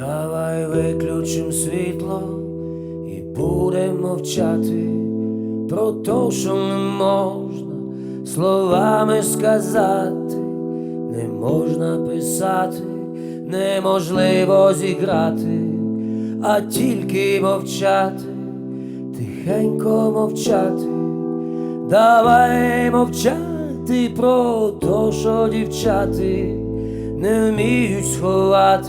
Давай виключим світло і будемо мовчати про те, що не можна словами сказати, не можна писати, неможливо зіграти, а тільки мовчати, тихенько мовчати. Давай мовчати про то, що дівчати не вміють сховати,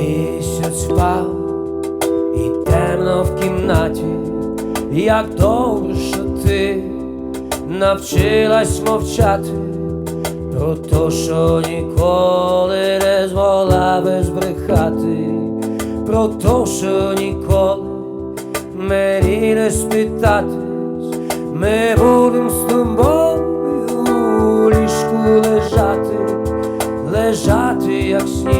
Місяць впав і темно в кімнаті, як що ти навчилась мовчати про те, що ніколи не би збрехати, про те, що ніколи мені не спитатись, ми будем з тобою у ліжку лежати, лежати, як сніг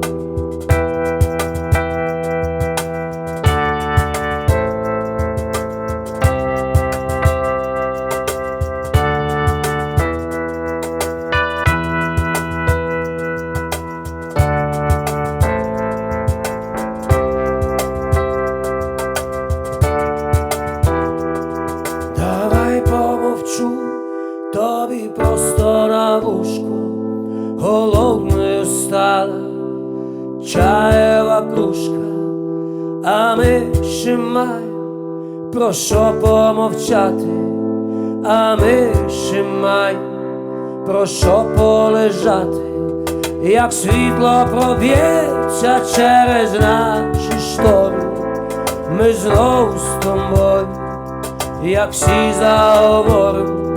Просто на вушку, голодною стала чаєва кружка, а ми ще маємо про що помовчати, а ми ще маємо про що полежати, як світло проб'ється через наші штори, ми знову з тобою як всі заговорим,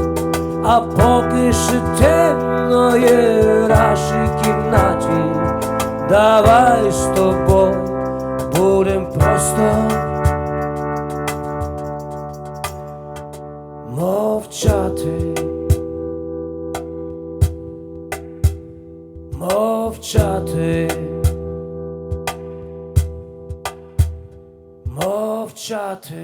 а поки ще темно є в нашій кімнаті, давай з тобою будем просто мовчати, мовчати. Мовчати.